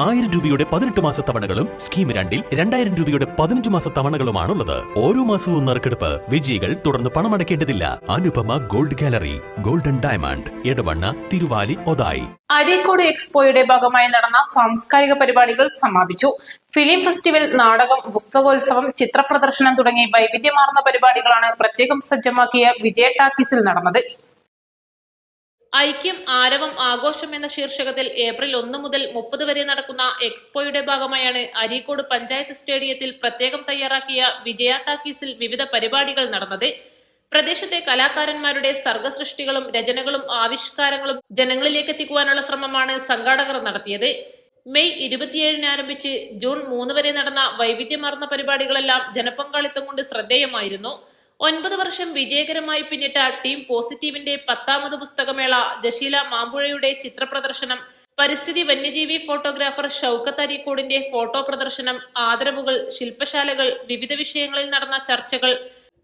ആയിരം രൂപയുടെ പതിനെട്ട് മാസ തവണകളും സ്കീം രണ്ടിൽ രണ്ടായിരം രൂപയുടെ പതിനഞ്ച് മാസ തവണകളുമാണുള്ളത്. ഓരോ മാസവും നറുക്കെടുപ്പ് വിജയികൾ തുടർന്ന് പണമടയ്ക്കേണ്ടതില്ല. Anupama gold gallery golden diamond Edavanna Thiruvali Othayi. Areekode എക്സ്പോയുടെ ഭാഗമായി നടന്ന സാംസ്കാരിക പരിപാടികൾ സമാപിച്ചു. ഫിലിം ഫെസ്റ്റിവൽ നാടകം പുസ്തകോത്സവം ചിത്രപ്രദർശനം തുടങ്ങി വൈവിധ്യമാർന്ന പരിപാടികളാണ് പ്രത്യേകം സജ്ജമാക്കിയ വിജയ ടാക്കീസിൽ നടന്നത്. ഐക്യം ആരവം ആഘോഷം എന്ന ശീർഷകത്തിൽ ഏപ്രിൽ ഒന്ന് മുതൽ മുപ്പത് വരെ നടക്കുന്ന എക്സ്പോയുടെ ഭാഗമായാണ് അരീക്കോട് പഞ്ചായത്ത് സ്റ്റേഡിയത്തിൽ പ്രത്യേകം തയ്യാറാക്കിയ വിജയ ടാക്കീസിൽ വിവിധ പരിപാടികൾ നടന്നത്. പ്രദേശത്തെ കലാകാരന്മാരുടെ സർഗസൃഷ്ടികളും രചനകളും ആവിഷ്കാരങ്ങളും ജനങ്ങളിലേക്ക് എത്തിക്കുവാനുള്ള ശ്രമമാണ് സംഘാടകർ നടത്തിയത്. മെയ് ഇരുപത്തിയേഴിന് ആരംഭിച്ച് ജൂൺ മൂന്ന് വരെ നടന്ന വൈവിധ്യമാർന്ന പരിപാടികളെല്ലാം ജനപങ്കാളിത്തം കൊണ്ട് ശ്രദ്ധേയമായിരുന്നു. ഒൻപത് വർഷം വിജയകരമായി പിന്നിട്ട ടീം പോസിറ്റീവിന്റെ പത്താമത് പുസ്തകമേള ജഷീല മാമ്പുഴയുടെ ചിത്രപ്രദർശനം പരിസ്ഥിതി വന്യജീവി ഫോട്ടോഗ്രാഫർ ഷൌക്കത്ത് അരീക്കോടിന്റെ ഫോട്ടോ പ്രദർശനം ആദരവുകൾ ശില്പശാലകൾ വിവിധ വിഷയങ്ങളിൽ നടന്ന ചർച്ചകൾ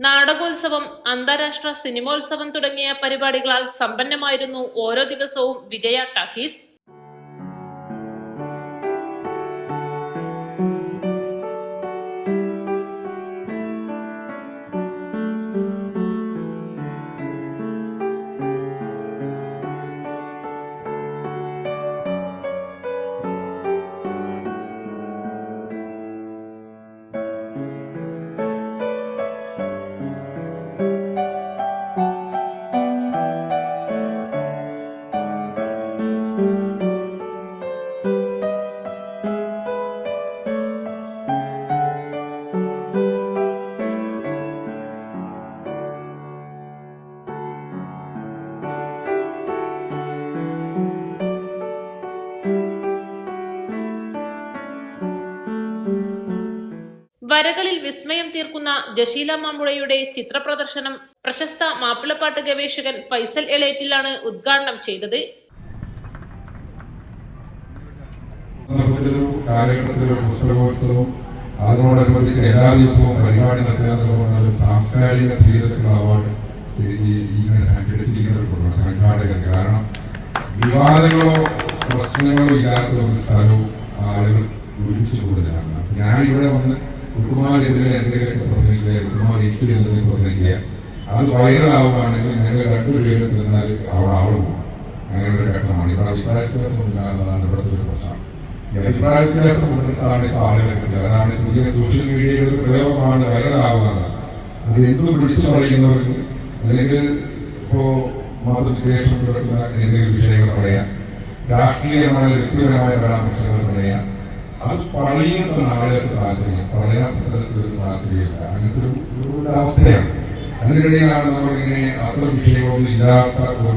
നാടകോത്സവം അന്താരാഷ്ട്ര സിനിമോത്സവം തുടങ്ങിയ പരിപാടികളാൽ സമ്പന്നമായിരുന്നു ഓരോ ദിവസവും വിജയ ടാക്കീസ്. വരകളിൽ വിസ്മയം തീർക്കുന്ന ജഷീല മാമ്പുഴയുടെ ചിത്രപ്രദർശനം പ്രശസ്ത മാപ്പിളപ്പാട്ട് ഗവേഷകൻ ഫൈസൽ എളേറ്റിലാണ് ഉദ്ഘാടനം ചെയ്തത്. അതിനോടനുബന്ധിച്ച് എല്ലാ ദിവസവും പരിപാടി നടത്തുക സാംസ്കാരിക ധീരതയ്ക്കുള്ള അവാർഡ് ഇങ്ങനെ സംഘടിപ്പിക്കുന്നവർക്കുള്ള സംഘാടകർ. കാരണം വിവാദങ്ങളോ പ്രശ്നങ്ങളോ ഇല്ലാത്ത ഒരു സ്ഥലവും ആളുകൾ ഒരുമിച്ച് കൂടുതലാണ്. ഞാൻ ഇവിടെ വന്ന് കുമാരെതിരെ എന്തെങ്കിലുമൊക്കെ പ്രസംഗിക്കുക കുമാർ എനിക്ക് എന്തെങ്കിലും പ്രസംഗിക്കുക. അത് വൈറലാവുകയാണെങ്കിൽ ഞങ്ങൾ രണ്ടുപേരും ചെന്നാൽ അവിടെ ആൾ പോകും. അങ്ങനെ ഒരു ഘട്ടമാണ്. ഇവിടെ അഭിപ്രായ വ്യത്യാസം ഉണ്ടാകുന്നതാണ് ഇവിടുത്തെ ഒരു പ്രശ്നം. അഭിപ്രായ വ്യത്യാസം ഉണ്ടെന്നതാണ് ഇപ്പോൾ ആളുകൾക്ക് അതാണ് പുതിയ സോഷ്യൽ മീഡിയയുടെ പ്രയോഗമാണ് വൈറലാവുന്നത് അത് എന്ത് വിളിച്ചു പറയുന്നവർക്ക് അല്ലെങ്കിൽ ഇപ്പോ മതവിദ്വേഷം പുലർത്തുന്ന എന്തെങ്കിലും വിഷയങ്ങൾ പറയാം രാഷ്ട്രീയമായ വ്യക്തിപരമായ പരാമർശങ്ങൾ പറയാം അത് പറയുന്ന ആളുകൾക്ക് താല്പര്യം പറയാത്ത സ്ഥലത്ത് താല്പര്യമില്ല അങ്ങനത്തെ ഒരു- അവസ്ഥയാണ് അതിനിടയിലാണ് നമ്മളിങ്ങനെ അത്ര വിഷയമൊന്നും ഇല്ലാത്ത ഒരു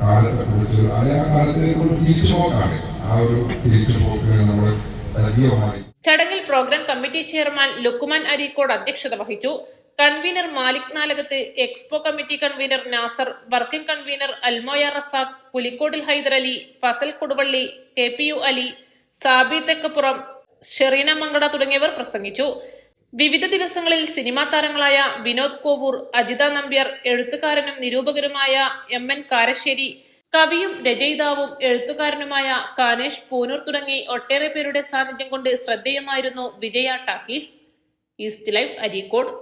കാലത്തെ കുറിച്ച് അല്ലെ ആ കാലത്തെ ഒരു തിരിച്ചുപോക്കാണ് ആ ഒരു തിരിച്ചുപോക്ക് നമ്മൾ സജീവമായി. ചടങ്ങിൽ programme committee chairman Lukman Areekode അധ്യക്ഷത വഹിച്ചു. Convener Malik Nalakath expo committee convener Nasar working convener Almoya Razak Pulikkodil Ali Fasal Koduvally K P U Ali Sabi Thekkeppuram Shereena Mankada തുടങ്ങിയവർ പ്രസംഗിച്ചു. വിവിധ ദിവസങ്ങളിൽ സിനിമാ താരങ്ങളായ വിനോദ് കോവൂർ അജിത നമ്പ്യാർ എഴുത്തുകാരനും നിരൂപകനുമായ എം എൻ കാരശ്ശേരി കവിയും രചയിതാവും എഴുത്തുകാരനുമായ കാനേഷ് പൂനൂർ തുടങ്ങി ഒട്ടേറെ പേരുടെ സാന്നിധ്യം കൊണ്ട് ശ്രദ്ധേയമായിരുന്നു Vijaya talkies. East live Areekode.